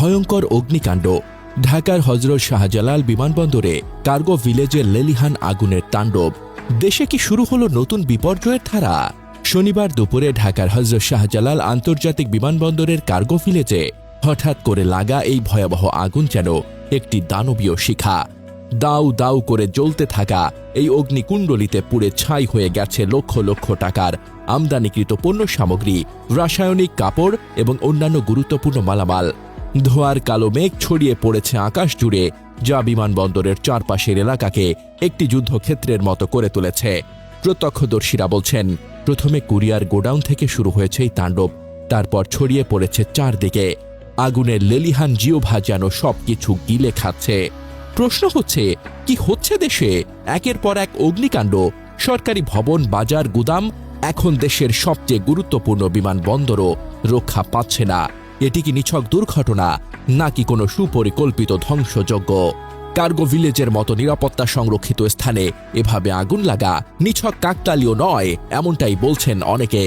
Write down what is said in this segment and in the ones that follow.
ভয়ঙ্কর অগ্নিকাণ্ড। ঢাকার হজরত শাহজালাল বিমানবন্দরে কার্গো ভিলেজের লেলিহান আগুনের তাণ্ডব। দেশে কি শুরু হলো নতুন বিপর্যয়ের ধারা? শনিবার দুপুরে ঢাকার হজরত শাহজালাল আন্তর্জাতিক বিমানবন্দরের কার্গো ভিলেজে হঠাৎ করে লাগা এই ভয়াবহ আগুন যেন একটি দানবীয় শিখা। দাউ দাউ করে জ্বলতে থাকা এই অগ্নিকুণ্ডলিতে পুড়ে ছাই হয়ে গেছে লক্ষ লক্ষ টাকার আমদানিকৃত পণ্য সামগ্রী রাসায়নিক কাপড় এবং অন্যান্য গুরুত্বপূর্ণ মালামাল। ধোয়ার কালো মেঘ ছড়িয়ে পড়েছে আকাশ জুড়ে, যা বিমানবন্দরের চারপাশের এলাকাকে একটি যুদ্ধক্ষেত্রের মতো করে তুলেছে। প্রত্যক্ষদর্শীরা বলছেন, প্রথমে কুরিয়ার গোডাউন থেকে শুরু হয়েছে এই তাণ্ডব, তারপর ছড়িয়ে পড়েছে চারদিকে। আগুনের লেলিহান জিওভা যেন সবকিছু গিলে খাচ্ছে। প্রশ্ন হচ্ছে, কি হচ্ছে দেশে? একের পর এক অগ্নিকাণ্ড, সরকারি ভবন, বাজার, গুদাম, এখন দেশের সবচেয়ে গুরুত্বপূর্ণ বিমানবন্দরও রক্ষা পাচ্ছে না। এটি কি নিছক দুর্ঘটনা, নাকি কোনো সুপরিকল্পিত ধ্বংসযজ্ঞ? কার্গো ভিলেজের মতো নিরাপত্তা সংরক্ষিত স্থানে এভাবে আগুন লাগা নিছক কাকতালীয় নয়, এমনটাই বলছেন অনেকে।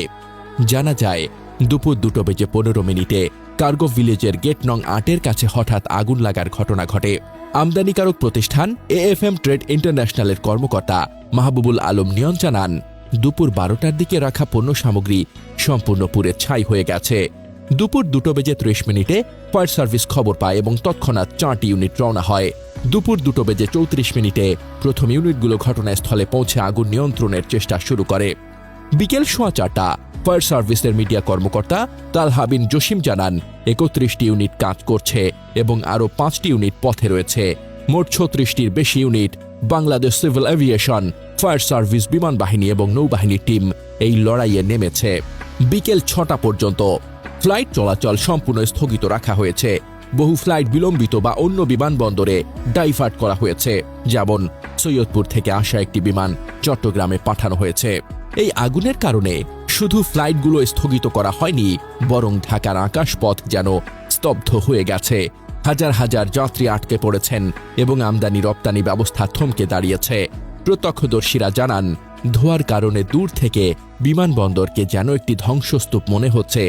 জানা যায়, দুপুর দুটো বেজে পনেরো মিনিটে কার্গো ভিলেজের গেট নং আটের কাছে হঠাৎ আগুন লাগার ঘটনা ঘটে। আমদানিকারক প্রতিষ্ঠান এএফএম ট্রেড ইন্টারন্যাশনালের কর্মকর্তা মাহবুবুল আলম নিয়ন জানান, দুপুর বারোটার দিকে রাখা পণ্য সামগ্রী সম্পূর্ণ পুড়ে ছাই হয়ে গেছে। দুপুর দুটো বেজে ত্রিশ মিনিটে ফায়ার সার্ভিস খবর পায় এবং তৎক্ষণাৎ চারটি ইউনিট রওনা হয়। দুপুর দুটো বেজে চৌত্রিশ মিনিটে প্রথম ইউনিটগুলো ঘটনাস্থলে পৌঁছে আগুন নিয়ন্ত্রণের চেষ্টা শুরু করে। বিকেল সোয়া চারটা, ফায়ার সার্ভিসের মিডিয়া কর্মকর্তা তালহা বিন জসিম জানান, একত্রিশটি ইউনিট কাজ করছে এবং আরও পাঁচটি ইউনিট পথে রয়েছে। মোট ছত্রিশটির বেশি unit Bangladesh civil aviation, fire service বিমান বাহিনী এবং নৌবাহিনীর টিম এই লড়াইয়ে নেমেছে। বিকেল ছটা পর্যন্ত ফ্লাইট চলাচল সম্পূর্ণ স্থগিত রাখা হয়েছে। বহু ফ্লাইট বিলম্বিত বা অন্য বিমানবন্দরে ডাইভার্ট করা হয়েছে, যেমন সৈয়দপুর থেকে আসা একটি বিমান চট্টগ্রামে পাঠানো হয়েছে। এই আগুনের কারণে শুধু ফ্লাইটগুলো স্থগিত করা হয়নি, বরং ঢাকার আকাশপথ যেন স্তব্ধ হয়ে গেছে। হাজার হাজার যাত্রী আটকে পড়েছেন এবং আমদানি রপ্তানি ব্যবস্থা থমকে দাঁড়িয়েছে। প্রত্যক্ষদর্শীরা জানান, ধোয়ার কারণে দূর থেকে বিমানবন্দরকে যেন একটি ধ্বংসস্তূপ মনে হচ্ছে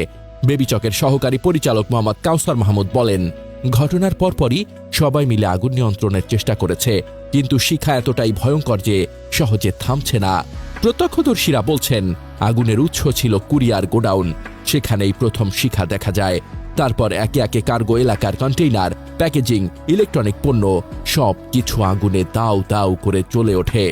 বেবিচকের সহকারী পরিচালক মোহাম্মদ কাউসার মাহমুদ বলেন, ঘটনার পরপরই সবাই মিলে আগুন নিয়ন্ত্রণের চেষ্টা করেছে, কিন্তু শিখা এতটাই ভয়ঙ্কর যে সহজে থামছে না। প্রত্যক্ষদর্শীরা বলছেন, আগুনের উৎস ছিল কুরিয়ার গোডাউন, সেখানেই প্রথম শিখা দেখা যায়। তারপর একে একে কার্গো এলাকার কন্টেইনার, প্যাকেজিং, ইলেকট্রনিক পণ্য সব কিছু আগুনে দাউ দাউ করে চলে ওঠে।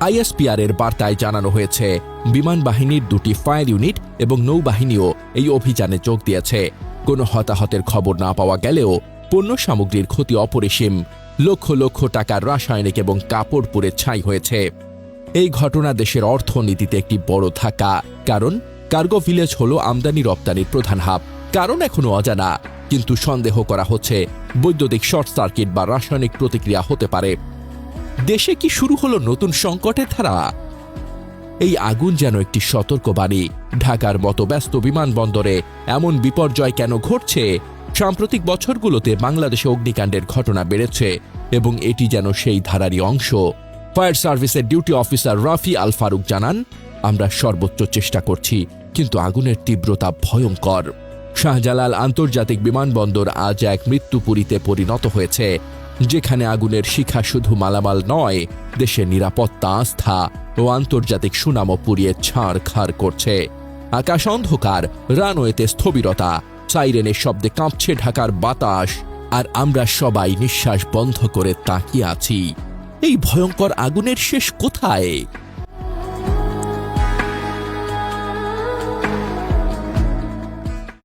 আইএসপিআর এর বার্তায় জানানো হয়েছে, বিমান বাহিনীর দুটি ফায়ার ইউনিট এবং নৌবাহিনীও এই অভিযানে যোগ দিয়েছে। কোনো হতাহতের খবর না পাওয়া গেলেও পণ্য সামগ্রীর ক্ষতি অপরিসীম। লক্ষ লক্ষ টাকার রাসায়নিক এবং কাপড় পুড়ে ছাই হয়েছে। এই ঘটনা দেশের অর্থনীতিতে একটি বড় ধাক্কা। কারণ, কার্গো ভিলেজ হল আমদানি রপ্তানির প্রধান হাব। কারণ এখনও অজানা, কিন্তু সন্দেহ করা হচ্ছে বৈদ্যুতিক শর্ট সার্কিট বা রাসায়নিক প্রতিক্রিয়া হতে পারে। দেশে কি শুরু হলো নতুন সংকটের ধারা? এই আগুন যেন একটি সতর্কবাণী। ঢাকার মতো ব্যস্ত বিমানবন্দরে এমন বিপর্যয় কেন ঘটছে? সাম্প্রতিক বছরগুলোতে বাংলাদেশে অগ্নিকাণ্ডের ঘটনা বেড়েছে এবং এটি যেন সেই ধারারই অংশ। ফায়ার সার্ভিসের ডিউটি অফিসার রাফি আল ফারুক জানান, আমরা সর্বোচ্চ চেষ্টা করছি, কিন্তু আগুনের তীব্রতা ভয়ঙ্কর। শাহজালাল আন্তর্জাতিক বিমানবন্দর আজ এক মৃত্যুপুরীতে পরিণত হয়েছে। যেখানে আগুনের শিখা শুধু মালামাল নয় দেশের নিরাপত্তা, আস্থা ও আন্তর্জাতিক সুনামও পুড়িয়ে ছাড় খাড় করছে। আকাশ অন্ধকার, রানওয়েতে স্থবিরতা, সাইরেনের শব্দে কাঁপছে ঢাকার বাতাস, আর আমরা সবাই নিঃশ্বাস বন্ধ করে তাকিয়ে আছি। এই ভয়ঙ্কর আগুনের শেষ কোথায়?